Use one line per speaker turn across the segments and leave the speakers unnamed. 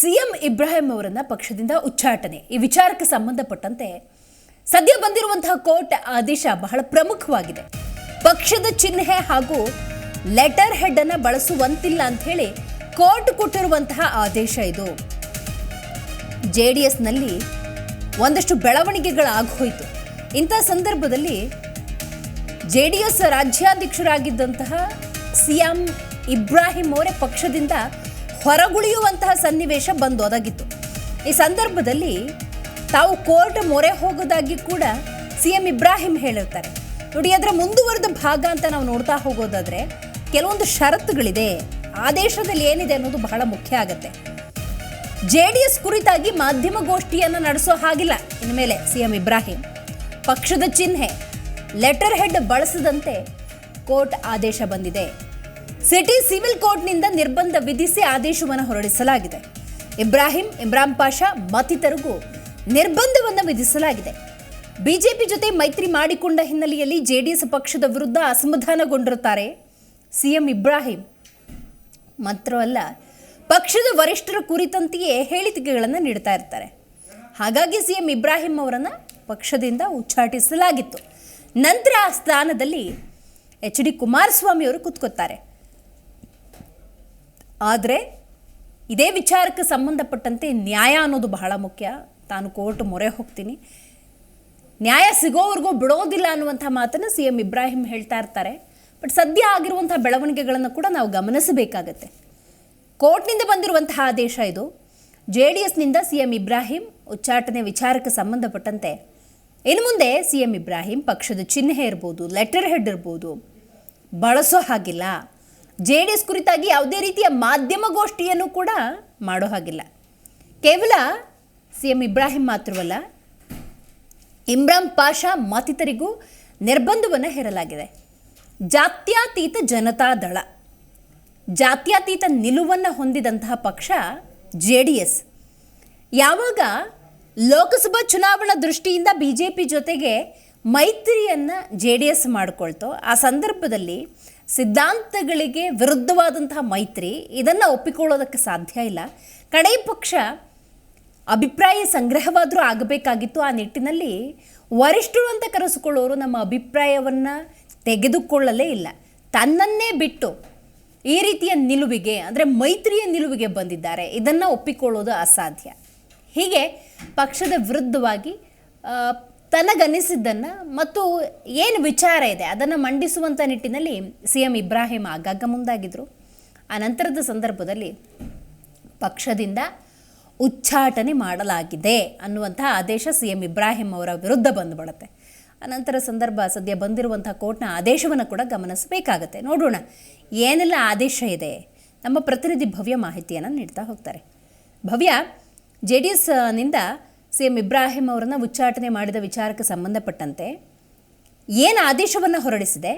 CM Ibrahim ಅವರನ್ನ ಪಕ್ಷದಿಂದ ಉಚ್ಚಾಟನೆ. ಈ ವಿಚಾರಕ್ಕೆ ಸಂಬಂಧಪಟ್ಟಂತೆ ಸದ್ಯ ಬಂದಿರುವಂತಹ ಕೋರ್ಟ್ ಆದೇಶ ಬಹಳ ಪ್ರಮುಖವಾಗಿದೆ. ಪಕ್ಷದ ಚಿಹ್ನೆ ಹಾಗೂ ಲೆಟರ್ ಹೆಡ್ ಅನ್ನ ಬಳಸುವಂತಿಲ್ಲ ಅಂತ ಹೇಳಿ ಕೋರ್ಟ್ ಕೊಟ್ಟಿರುವಂತಹ ಆದೇಶ ಇದು. ಜೆಡಿಎಸ್ನಲ್ಲಿ ಒಂದಷ್ಟು ಬೆಳವಣಿಗೆಗಳಾಗೋಯ್ತು ಇಂಥ ಸಂದರ್ಭದಲ್ಲಿ ಜೆ ಡಿ ಎಸ್ ರಾಜ್ಯಾಧ್ಯಕ್ಷರಾಗಿದ್ದಂತಹ ಸಿ ಎಂ ಇಬ್ರಾಹಿಂ ಅವರೇ ಪಕ್ಷದಿಂದ ಹೊರಗುಳಿಯುವಂತಹ ಸನ್ನಿವೇಶ ಬಂದೋದಾಗಿತ್ತು ಈ ಸಂದರ್ಭದಲ್ಲಿ ತಾವು ಕೋರ್ಟ್ ಮೊರೆ ಹೋಗೋದಾಗಿ ಕೂಡ ಸಿ ಎಂ ಇಬ್ರಾಹಿಂ ಹೇಳಿರ್ತಾರೆ ನೋಡಿ, ಅದರ ಮುಂದುವರೆದ ಭಾಗ ಅಂತ ನಾವು ನೋಡ್ತಾ ಹೋಗೋದಾದ್ರೆ ಕೆಲವೊಂದು ಷರತ್ತುಗಳಿದೆ. ಆದೇಶದಲ್ಲಿ ಏನಿದೆ ಅನ್ನೋದು ಬಹಳ ಮುಖ್ಯ ಆಗುತ್ತೆ. ಎಸ್ ಕುರಿತಾಗಿ ಮಾಧ್ಯಮಗೋಷ್ಠಿಯನ್ನು ನಡೆಸೋ ಹಾಗಿಲ್ಲ. ಇನ್ಮೇಲೆ ಸಿಎಂ ಇಬ್ರಾಹಿಂ. ಪಕ್ಷದ ಚಿಹ್ನೆ, ಲೆಟರ್ ಹೆಡ್ ಬಳಸದಂತೆ ಕೋರ್ಟ್ ಆದೇಶ ಬಂದಿದೆ. ಸಿಟಿ ಸಿವಿಲ್ ಕೋರ್ಟ್ನಿಂದ ನಿರ್ಬಂಧ ವಿಧಿಸಿ ಆದೇಶವನ್ನು ಹೊರಡಿಸಲಾಗಿದೆ. ಇಬ್ರಾಹಿಂ, ಇಮ್ರಾನ್ ಪಾಷಾ ಮತ್ತಿತರಿಗೂ ನಿರ್ಬಂಧವನ್ನು ವಿಧಿಸಲಾಗಿದೆ. ಬಿಜೆಪಿ ಜೊತೆ ಮೈತ್ರಿ ಮಾಡಿಕೊಂಡ ಹಿನ್ನೆಲೆಯಲ್ಲಿ ಜೆಡಿಎಸ್ ಪಕ್ಷದ ವಿರುದ್ಧ ಅಸಮಾಧಾನಗೊಂಡಿರುತ್ತಾರೆ ಸಿಎಂ ಇಬ್ರಾಹಿಂ. ಮಾತ್ರವಲ್ಲ ಪಕ್ಷದ ವರಿಷ್ಠರ ಕುರಿತಂತೆಯೇ ಹೇಳಿಕೆಗಳನ್ನು ನೀಡ್ತಾ ಇರ್ತಾರೆ. ಹಾಗಾಗಿ ಸಿಎಂ ಇಬ್ರಾಹಿಂ ಅವರನ್ನು ಪಕ್ಷದಿಂದ ಉಚ್ಚಾಟಿಸಲಾಗಿತ್ತು. ನಂತರ ಆ ಸ್ಥಾನದಲ್ಲಿ ಎಚ್ ಡಿ ಕುಮಾರಸ್ವಾಮಿ ಅವರು ಕೂತ್ಕೋತಾರೆ ಆದರೆ ಇದೇ ವಿಚಾರಕ್ಕೆ ಸಂಬಂಧಪಟ್ಟಂತೆ ನ್ಯಾಯ ಅನ್ನೋದು ಬಹಳ ಮುಖ್ಯ. ತಾನು ಕೋರ್ಟ್ ಮೊರೆ ಹೋಗ್ತೀನಿ. ನ್ಯಾಯ ಸಿಗೋವರೆಗೂ ಬಿಡೋದಿಲ್ಲ ಅನ್ನುವಂಥ ಮಾತನ್ನು ಸಿ ಎಂ ಇಬ್ರಾಹಿಂ ಹೇಳ್ತಾ ಇರ್ತಾರೆ. ಬಟ್ ಸದ್ಯ ಆಗಿರುವಂಥ ಬೆಳವಣಿಗೆಗಳನ್ನು ಕೂಡ ನಾವು ಗಮನಿಸಬೇಕಾಗತ್ತೆ. ಕೋರ್ಟ್ನಿಂದ ಬಂದಿರುವಂತಹ ಆದೇಶ ಇದು. ಜೆ ಡಿ ಎಸ್ನಿಂದ ಸಿ ಎಂ ಇಬ್ರಾಹಿಂ ಉಚ್ಚಾಟನೆ ವಿಚಾರಕ್ಕೆ ಸಂಬಂಧಪಟ್ಟಂತೆ. ಇನ್ನು ಮುಂದೆ ಸಿ ಎಂ ಇಬ್ರಾಹಿಂ ಪಕ್ಷದ ಚಿಹ್ನೆ ಇರ್ಬೋದು, ಲೆಟರ್ ಹೆಡ್ ಇರ್ಬೋದು. ಬಳಸೋ ಹಾಗಿಲ್ಲ. ಜೆ ಡಿ ಎಸ್ ಕುರಿತಾಗಿ ಯಾವುದೇ ರೀತಿಯ ಮಾಧ್ಯಮಗೋಷ್ಠಿಯನ್ನು ಕೂಡ ಮಾಡೋ ಹಾಗಿಲ್ಲ. ಕೇವಲ ಸಿ ಎಂ ಇಬ್ರಾಹಿಂ ಮಾತ್ರವಲ್ಲ, ಇಮ್ರಾನ್ ಪಾಷಾ ಮತ್ತಿತರಿಗೂ ನಿರ್ಬಂಧವನ್ನು ಹೇರಲಾಗಿದೆ. ಜಾತ್ಯಾತೀತ ಜನತಾ ದಳ, ಜಾತ್ಯಾತೀತ ನಿಲುವನ್ನು ಹೊಂದಿದಂತಹ ಪಕ್ಷ ಜೆ ಡಿ ಎಸ್ ಯಾವಾಗ ಲೋಕಸಭಾ ಚುನಾವಣಾ ದೃಷ್ಟಿಯಿಂದ ಬಿ ಜೆ ಪಿ ಜೊತೆಗೆ ಮೈತ್ರಿಯನ್ನು ಜೆ ಡಿ ಎಸ್ ಮಾಡಿಕೊಳ್ತೋ, ಆ ಸಂದರ್ಭದಲ್ಲಿ ಸಿದ್ಧಾಂತಗಳಿಗೆ ವಿರುದ್ಧವಾದಂತಹ ಮೈತ್ರಿ, ಇದನ್ನು ಒಪ್ಪಿಕೊಳ್ಳೋದಕ್ಕೆ ಸಾಧ್ಯ ಇಲ್ಲ. ಕಡೆ ಪಕ್ಷ ಅಭಿಪ್ರಾಯ ಸಂಗ್ರಹವಾದರೂ ಆಗಬೇಕಾಗಿತ್ತು. ಆ ನಿಟ್ಟಿನಲ್ಲಿ ವರಿಷ್ಠರು ಅಂತ ಕರೆಸಿಕೊಳ್ಳೋರು ನಮ್ಮ ಅಭಿಪ್ರಾಯವನ್ನು ತೆಗೆದುಕೊಳ್ಳಲೇ ಇಲ್ಲ. ತನ್ನನ್ನೇ ಬಿಟ್ಟು ಈ ರೀತಿಯ ನಿಲುವಿಗೆ, ಅಂದರೆ ಮೈತ್ರಿಯ ನಿಲುವಿಗೆ ಬಂದಿದ್ದಾರೆ. ಇದನ್ನು ಒಪ್ಪಿಕೊಳ್ಳೋದು ಅಸಾಧ್ಯ. ಹೀಗೆ ಪಕ್ಷದ ವಿರುದ್ಧವಾಗಿ ತನಗನಿಸಿದ್ದನ್ನು ಮತ್ತು ಏನು ವಿಚಾರ ಇದೆ, ಅದನ್ನು ಮಂಡಿಸುವಂಥ ನಿಟ್ಟಿನಲ್ಲಿ ಸಿ ಎಂ ಇಬ್ರಾಹಿಂ ಆಗಾಗ ಮುಂದಾಗಿದ್ದರು ಆ ನಂತರದ ಸಂದರ್ಭದಲ್ಲಿ ಪಕ್ಷದಿಂದ ಉಚ್ಚಾಟನೆ ಮಾಡಲಾಗಿದೆ ಅನ್ನುವಂತಹ ಆದೇಶ ಸಿ ಎಂ ಇಬ್ರಾಹಿಂ ಅವರ ವಿರುದ್ಧ ಬಂದುಬಿಡುತ್ತೆ ಅನಂತರ ಸಂದರ್ಭ ಸದ್ಯ ಬಂದಿರುವಂಥ ಕೋರ್ಟ್ನ ಆದೇಶವನ್ನು ಕೂಡ ಗಮನಿಸಬೇಕಾಗತ್ತೆ. ನೋಡೋಣ, ಏನೆಲ್ಲ ಆದೇಶ ಇದೆ? ನಮ್ಮ ಪ್ರತಿನಿಧಿ ಭವ್ಯ ಮಾಹಿತಿಯನ್ನು ನೀಡ್ತಾ ಹೋಗ್ತಾರೆ. ಭವ್ಯ ಜೆ ಡಿ ಎಸ್ನಿಂದ ಸಿ ಎಂ ಇಬ್ರಾಹಿಂ ಅವರನ್ನು ಉಚ್ಚಾಟನೆ ಮಾಡಿದ ವಿಚಾರಕ್ಕೆ ಸಂಬಂಧಪಟ್ಟಂತೆ ಏನು ಆದೇಶವನ್ನು ಹೊರಡಿಸಿದೆ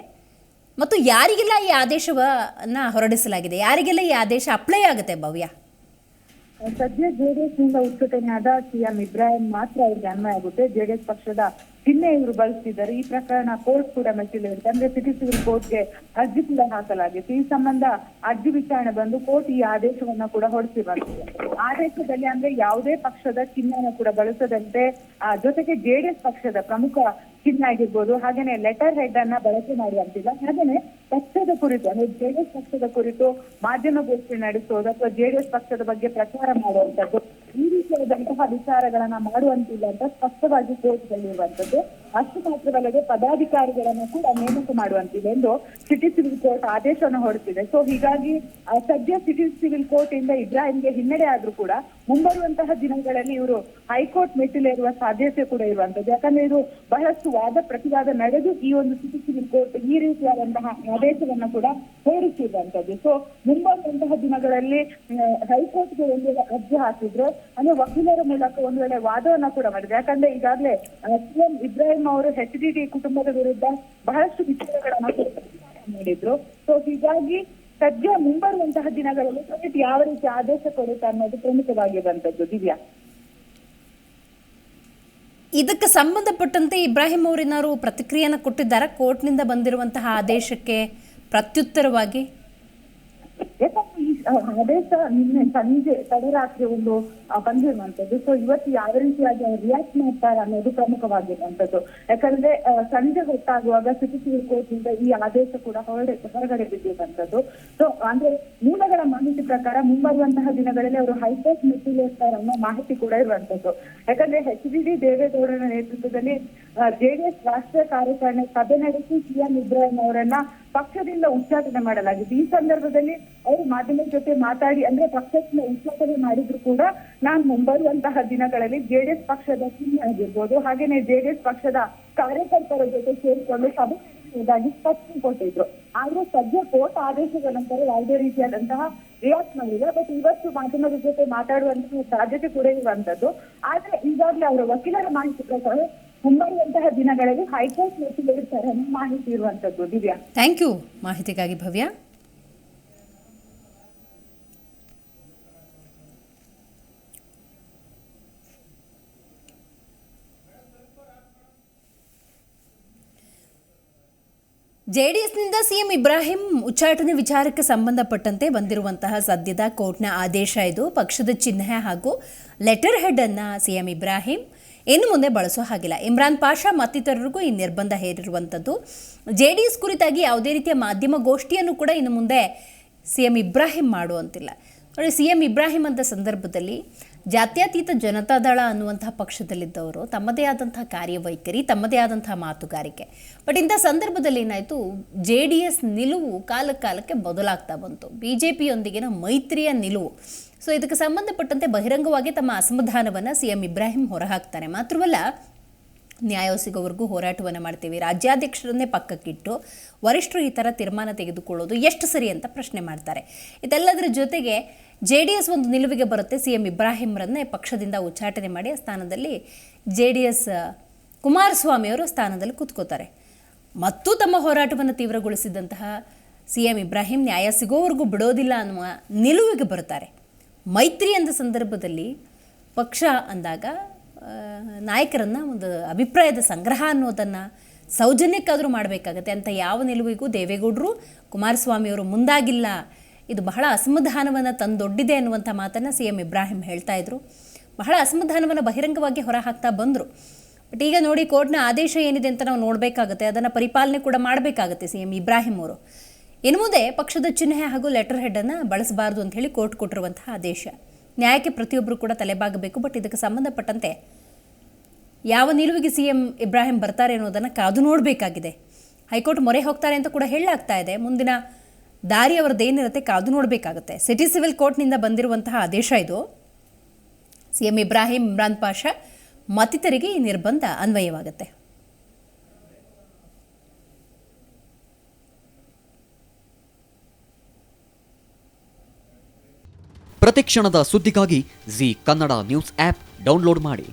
ಮತ್ತು ಯಾರಿಗೆಲ್ಲ ಈ ಆದೇಶವನ್ನು ಹೊರಡಿಸಲಾಗಿದೆ? ಯಾರಿಗೆಲ್ಲ ಈ ಆದೇಶ ಅಪ್ಲೈ ಆಗುತ್ತೆ ಭವ್ಯ?
ಸದ್ಯ ಜೆಡಿಎಸ್ನಿಂದ ಉಚ್ಚಾಟನೆಯಾದ ಸಿಎಂ ಇಬ್ರಾಹಿಂ ಮಾತ್ರ ಅವ್ರಿಗೆ ಅನ್ವಯ ಆಗುತ್ತೆ. ಜೆಡಿಎಸ್ ಪಕ್ಷದ ಚಿಹ್ನೆ ಇವರು ಬಳಸ್ತಿದ್ದಾರೆ. ಈ ಪ್ರಕರಣ ಕೋರ್ಟ್ ಕೂಡ ಮೆಟ್ಟಿಲಿರುತ್ತೆ ಅಂದ್ರೆ ಸಿಟಿ ಸಿವಿಲ್ ಕೋರ್ಟ್ಗೆ ಅರ್ಜಿ ಕೂಡ ಹಾಕಲಾಗಿತ್ತು. ಈ ಸಂಬಂಧ ಅರ್ಜಿ ವಿಚಾರಣೆ ಬಂದು ಕೋರ್ಟ್ ಈ ಆದೇಶವನ್ನ ಕೂಡ ಹೊರಡಿಸಿರುವಂತದ್ದು ಆದೇಶದಲ್ಲಿ ಅಂದ್ರೆ ಯಾವುದೇ ಪಕ್ಷದ ಚಿಹ್ನೆಯನ್ನು ಕೂಡ ಬಳಸದಂತೆ ಆ, ಜೊತೆಗೆ ಜೆಡಿಎಸ್ ಪಕ್ಷದ ಪ್ರಮುಖ ಚಿಹ್ನೆ ಆಗಿರ್ಬೋದು. ಹಾಗೇನೆ ಲೆಟರ್ ಹೆಡ್ ಅನ್ನ ಬಳಕೆ ಮಾಡುವಂತಿಲ್ಲ. ಹಾಗೇನೆ ಪಕ್ಷದ ಕುರಿತು ಅಂದ್ರೆ ಜೆಡಿಎಸ್ ಪಕ್ಷದ ಕುರಿತು ಮಾಧ್ಯಮಗೋಷ್ಠಿ ನಡೆಸೋದು ಅಥವಾ ಜೆಡಿಎಸ್ ಪಕ್ಷದ ಬಗ್ಗೆ ಪ್ರಚಾರ ಮಾಡುವಂತದ್ದು ಈ ರೀತಿಯಾದಂತಹ ವಿಚಾರಗಳನ್ನ ಮಾಡುವಂತಿಲ್ಲ ಅಂತ ಸ್ಪಷ್ಟವಾಗಿ ಕೋರ್ಟ್ ಹೇಳಿರುವಂತದ್ದು ಅಷ್ಟು ಮಾತ್ರವಲ್ಲದೆ ಪದಾಧಿಕಾರಿಗಳನ್ನು ಕೂಡ ನೇಮಕ ಮಾಡುವಂತಿದೆ ಎಂದು ಸಿಟಿ ಸಿವಿಲ್ ಕೋರ್ಟ್ ಆದೇಶವನ್ನು ಹೊರಡಿಸಿದೆ. ಸೊ ಹೀಗಾಗಿ ಸದ್ಯ ಸಿಟಿ ಸಿವಿಲ್ ಕೋರ್ಟ್ ಇಂದ ಇಬ್ರಾಹಿಂಗೆ ಹಿನ್ನಡೆ ಆದ್ರೂ ಕೂಡ ಮುಂಬರುವಂತಹ ದಿನಗಳಲ್ಲಿ ಇವರು ಹೈಕೋರ್ಟ್ ಮೆಟ್ಟಿಲೇರುವ ಸಾಧ್ಯತೆ ಕೂಡ ಇರುವಂತದ್ದು. ಯಾಕಂದ್ರೆ ಇದು ಬಹಳಷ್ಟು ವಾದ ಪ್ರತಿವಾದ ನಡೆದು ಈ ಒಂದು ಸಿಟಿ ಸಿವಿಲ್ ಕೋರ್ಟ್ ಈ ರೀತಿಯಾದಂತಹ ಆದೇಶವನ್ನು ಕೂಡ ಹೊರಡಿಸಿರುವಂತದ್ದು. ಸೊ ಮುಂಬರುವಂತಹ ದಿನಗಳಲ್ಲಿ ಹೈಕೋರ್ಟ್ಗೆ ಒಂದು ಅರ್ಜಿ ಹಾಕಿದ್ರೆ, ಅಂದ್ರೆ ವಕೀಲರ ಮೂಲಕ ಒಂದು ವೇಳೆ ವಾದವನ್ನ ಕೂಡ ಮಾಡಿದೆ. ಯಾಕಂದ್ರೆ ಈಗಾಗಲೇ ಸಿಎಂ ಇಬ್ರಾಹಿಂ ಅವರು ಎಚ್ ಡಿ ಡಿ ಕುಟುಂಬದ ವಿರುದ್ಧ ಬಹಳಷ್ಟು ವಿಚಾರಗಳನ್ನ ಮಾಡಿದ್ರು. ಸೊ ಹೀಗಾಗಿ ಸದ್ಯ ಮುಂಬರುವಂತಹ ದಿನಗಳಲ್ಲಿ ಕೋರ್ಟ್ ಯಾವ ರೀತಿ ಆದೇಶ ಕೊಡುತ್ತೆ ಅನ್ನೋದು ಬಂದದ್ದು. ದಿವ್ಯಾ?
ಇದಕ್ಕೆ ಸಂಬಂಧಪಟ್ಟಂತೆ ಇಬ್ರಾಹಿಂ ಅವರೇನಾದ್ರು ಪ್ರತಿಕ್ರಿಯೆಯನ್ನು ಕೊಟ್ಟಿದ್ದಾರೆ? ಕೋರ್ಟ್ನಿಂದ ಬಂದಿರುವಂತಹ ಆದೇಶಕ್ಕೆ ಪ್ರತ್ಯುತ್ತರವಾಗಿ?
ಆದೇಶ ನಿನ್ನೆ ಸಂಜೆ ತಡರಾತ್ರಿ ಒಂದು ಬಂದಿರುವಂತದ್ದು ಸೊ ಇವತ್ತು ಯಾವ ರೀತಿಯಾಗಿ ಅವ್ರು ರಿಯಾಕ್ಟ್ ಮಾಡ್ತಾರೆ ಅನ್ನೋದು ಪ್ರಮುಖವಾಗಿರುವಂತದ್ದು ಯಾಕಂದ್ರೆ ಸಂಜೆ ಹೊತ್ತಾಗುವಾಗ ಸಿಟಿ ಸಿವಿಲ್ ಕೋರ್ಟ್ ಇಂದ ಈ ಆದೇಶ ಕೂಡ ಹೊರಡೆ, ಹೊರಗಡೆ ಬಿದ್ದಿರುವಂತದ್ದು ಸೊ ಅಂದ್ರೆ ಮೂಲಗಳ ಮಾಹಿತಿ ಪ್ರಕಾರ ಮುಂಬರುವಂತಹ ದಿನಗಳಲ್ಲಿ ಅವರು ಹೈಕೋರ್ಟ್ ಮೆಟ್ಟಿಲೇರ್ತಾರೆ ಅನ್ನೋ ಮಾಹಿತಿ ಕೂಡ ಇರುವಂತದ್ದು ಯಾಕಂದ್ರೆ ಎಚ್ ಡಿ ಡಿ ದೇವೇಗೌಡರ ನೇತೃತ್ವದಲ್ಲಿ ಜೆಡಿಎಸ್ ರಾಷ್ಟ್ರೀಯ ಕಾರ್ಯಕಾರಿಣಿ ಸಭೆ ನಡೆಸಿ ಸಿಎಂ ಇಬ್ರಾಹಿಂ ಅವರನ್ನ ಪಕ್ಷದಿಂದ ಉಚ್ಚಾಟನೆ ಮಾಡಲಾಗಿದೆ ಈ ಸಂದರ್ಭದಲ್ಲಿ ಅವರು ಮಾಧ್ಯಮದ ಜೊತೆ ಮಾತಾಡಿ, ಅಂದ್ರೆ ಪಕ್ಷದಿಂದ ಉಚ್ಚಾಟನೆ ಮಾಡಿದ್ರು ಕೂಡ ನಾನು ಮುಂಬರುವಂತಹ ದಿನಗಳಲ್ಲಿ ಜೆಡಿಎಸ್ ಪಕ್ಷದ ಆಗಿರ್ಬೋದು, ಹಾಗೇನೆ ಜೆಡಿಎಸ್ ಪಕ್ಷದ ಕಾರ್ಯಕರ್ತರ ಜೊತೆ ಸೇರಿಕೊಂಡು ಸಭೆ ಸ್ಪಷ್ಟನೆ ಕೊಟ್ಟಿದ್ರು. ಆದ್ರೆ ಸದ್ಯ ಕೋರ್ಟ್ ಆದೇಶದ ನಂತರ ಯಾವುದೇ ರೀತಿಯಾದಂತಹ ರಿಯಾಕ್ಟ್ ಮಾಡಿಲ್ಲ. ಬಟ್ ಇವತ್ತು ಮಾಧ್ಯಮದ ಜೊತೆ ಮಾತಾಡುವಂತಹ ಸಾಧ್ಯತೆ ಕೂಡ ಇರುವಂತದ್ದು. ಆದ್ರೆ ಈಗಾಗಲೇ ಅವರ ವಕೀಲರ ಮಾಹಿತಿ ಪ್ರಕಾರ ಮುಂಬರುವಂತಹ ದಿನಗಳಲ್ಲಿ ಹೈಕೋರ್ಟ್ ಮೆಟ್ಟಿಲೇರುತ್ತಾರೆ ಅನ್ನೋ ಮಾಹಿತಿ ಇರುವಂತದ್ದು ದಿವ್ಯಾ.
ಥ್ಯಾಂಕ್ ಯು ಮಾಹಿತಿಗಾಗಿ ಭವ್ಯ. ಜೆಡಿಎಸ್ನಿಂದ ಸಿಎಂ ಇಬ್ರಾಹಿಂ ಉಚ್ಚಾಟನೆ ವಿಚಾರಕ್ಕೆ ಸಂಬಂಧಪಟ್ಟಂತೆ ಬಂದಿರುವಂತಹ ಸದ್ಯದ ಕೋರ್ಟ್ನ ಆದೇಶ ಇದು. ಪಕ್ಷದ ಚಿಹ್ನೆ ಹಾಗೂ ಲೆಟರ್ ಹೆಡ್ ಅನ್ನ ಸಿಎಂ ಇಬ್ರಾಹಿಂ ಇನ್ನು ಮುಂದೆ ಬಳಸೋ ಹಾಗಿಲ್ಲ. ಇಮ್ರಾನ್ ಪಾಷಾ ಮತ್ತಿತರರಿಗೂ ಈ ನಿರ್ಬಂಧ ಹೇರಿರುವಂಥದ್ದು. ಜೆಡಿಎಸ್ ಕುರಿತಾಗಿ ಯಾವುದೇ ರೀತಿಯ ಮಾಧ್ಯಮ ಗೋಷ್ಠಿಯನ್ನು ಕೂಡ ಇನ್ನು ಮುಂದೆ ಸಿಎಂ ಇಬ್ರಾಹಿಂ ಮಾಡುವಂತಿಲ್ಲ. ನೋಡಿ ಸಿ ಎಂ ಇಬ್ರಾಹಿಂ ಅಂತ ಸಂದರ್ಭದಲ್ಲಿ ಜಾತ್ಯತೀತ ಜನತಾದಳ ಅನ್ನುವಂಥ ಪಕ್ಷದಲ್ಲಿದ್ದವರು ತಮ್ಮದೇ ಆದಂಥ ಕಾರ್ಯವೈಖರಿ, ತಮ್ಮದೇ ಆದಂಥ ಮಾತುಗಾರಿಕೆ. ಬಟ್ ಇಂಥ ಸಂದರ್ಭದಲ್ಲಿ ಏನಾಯಿತು, ಜೆ ಡಿ ಎಸ್ ನಿಲುವು ಕಾಲ ಕಾಲಕ್ಕೆ ಬದಲಾಗ್ತಾ ಬಂತು. ಬಿ ಜೆ ಪಿಯೊಂದಿಗಿನ ಮೈತ್ರಿಯ ನಿಲುವು. ಸೊ ಇದಕ್ಕೆ ಸಂಬಂಧಪಟ್ಟಂತೆ ಬಹಿರಂಗವಾಗಿ ತಮ್ಮ ಅಸಮಾಧಾನವನ್ನು ಸಿ ಎಂ ಇಬ್ರಾಹಿಂ ಹೊರಹಾಕ್ತಾರೆ. ಮಾತ್ರವಲ್ಲ ನ್ಯಾಯ ಸಿಗೋವರೆಗೂ ಹೋರಾಟವನ್ನು ಮಾಡ್ತೀವಿ. ರಾಜ್ಯಾಧ್ಯಕ್ಷರನ್ನೇ ಪಕ್ಕಕ್ಕಿಟ್ಟು ವರಿಷ್ಠರು ಈ ಥರ ತೀರ್ಮಾನ ತೆಗೆದುಕೊಳ್ಳೋದು ಎಷ್ಟು ಸರಿ ಅಂತ ಪ್ರಶ್ನೆ ಮಾಡ್ತಾರೆ. ಇದೆಲ್ಲದರ ಜೊತೆಗೆ ಜೆ ಡಿ ಎಸ್ ಒಂದು ನಿಲುವಿಗೆ ಬರುತ್ತೆ. ಸಿ ಎಂ ಇಬ್ರಾಹಿಂರನ್ನೇ ಪಕ್ಷದಿಂದ ಉಚ್ಚಾಟನೆ ಮಾಡಿ ಆ ಸ್ಥಾನದಲ್ಲಿ ಜೆ ಡಿ ಎಸ್ ಕುಮಾರಸ್ವಾಮಿಯವರು ಸ್ಥಾನದಲ್ಲಿ ಕೂತ್ಕೋತಾರೆ. ಮತ್ತು ತಮ್ಮ ಹೋರಾಟವನ್ನು ತೀವ್ರಗೊಳಿಸಿದಂತಹ ಸಿ ಎಂ ಇಬ್ರಾಹಿಂ ನ್ಯಾಯ ಸಿಗೋವರೆಗೂ ಬಿಡೋದಿಲ್ಲ ಅನ್ನುವ ನಿಲುವಿಗೆ ಬರುತ್ತಾರೆ. ಮೈತ್ರಿ ಅಂದ ಸಂದರ್ಭದಲ್ಲಿ ಪಕ್ಷ ಅಂದಾಗ ನಾಯಕರನ್ನ ಒಂದು ಅಭಿಪ್ರಾಯದ ಸಂಗ್ರಹ ಅನ್ನೋದನ್ನು ಸೌಜನ್ಯಕ್ಕಾದರೂ ಮಾಡಬೇಕಾಗತ್ತೆ. ಅಂತ ಯಾವ ನಿಲುವಿಗೂ ದೇವೇಗೌಡರು ಕುಮಾರಸ್ವಾಮಿಯವರು ಮುಂದಾಗಿಲ್ಲ ಇದು ಬಹಳ ಅಸಮಾಧಾನವನ್ನು ತಂದೊಡ್ಡಿದೆ ಅನ್ನುವಂಥ ಮಾತನ್ನು ಸಿ ಎಂ ಇಬ್ರಾಹಿಂ ಹೇಳ್ತಾ ಇದ್ರು. ಬಹಳ ಅಸಮಾಧಾನವನ್ನು ಬಹಿರಂಗವಾಗಿ ಹೊರಹಾಕ್ತಾ ಬಂದರು. ಬಟ್ ಈಗ ನೋಡಿ ಕೋರ್ಟ್ನ ಆದೇಶ ಏನಿದೆ ಅಂತ ನಾವು ನೋಡಬೇಕಾಗುತ್ತೆ, ಅದನ್ನು ಪರಿಪಾಲನೆ ಕೂಡ ಮಾಡಬೇಕಾಗುತ್ತೆ ಸಿ ಎಂ ಇಬ್ರಾಹಿಂ ಅವರು. ಇನ್ನು ಮುಂದೆ ಪಕ್ಷದ ಚಿಹ್ನೆ ಹಾಗೂ ಲೆಟರ್ ಹೆಡ್ಡನ್ನು ಬಳಸಬಾರ್ದು ಅಂತ ಹೇಳಿ ಕೋರ್ಟ್ ಕೊಟ್ಟಿರುವಂತಹ ಆದೇಶ. ನ್ಯಾಯಕ್ಕೆ ಪ್ರತಿಯೊಬ್ಬರು ಕೂಡ ತಲೆಬಾಗಬೇಕು, ಬಟ್ ಇದಕ್ಕೆ ಸಂಬಂಧಪಟ್ಟಂತೆ ಯಾವ ನಿಲುವಿಗೆ ಸಿ ಎಂ ಇಬ್ರಾಹಿಂ ಬರ್ತಾರೆ ಅನ್ನೋದನ್ನು ಕಾದು ನೋಡಬೇಕಾಗಿದೆ. ಹೈಕೋರ್ಟ್ ಮೊರೆ ಹೋಗ್ತಾರೆ ಅಂತ ಕೂಡ ಹೇಳಲಾಗ್ತಾ ಇದೆ. ಮುಂದಿನ ದಾರಿ ಅವ್ರದ್ದು ಏನಿರುತ್ತೆ ಕಾದು ನೋಡಬೇಕಾಗುತ್ತೆ. ಸಿಟಿ ಸಿವಿಲ್ ಕೋರ್ಟ್ನಿಂದ ಬಂದಿರುವಂತಹ ಆದೇಶ ಇದು. ಸಿ ಎಂ ಇಬ್ರಾಹಿಂ ಇಮ್ರಾನ್ ಪಾಷಾ ಮತ್ತಿತರಿಗೆ ಈ ನಿರ್ಬಂಧ ಅನ್ವಯವಾಗುತ್ತೆ.
ಪ್ರತಿಕ್ಷಣದ ಸುದ್ದಿಗಾಗಿ Zee Kannada news app download ಮಾಡಿ.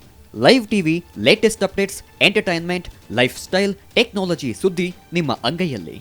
Live TV latest updates entertainment lifestyle technology ಸುದ್ದಿ ನಿಮ್ಮ ಅಂಗೈಯಲ್ಲಿ.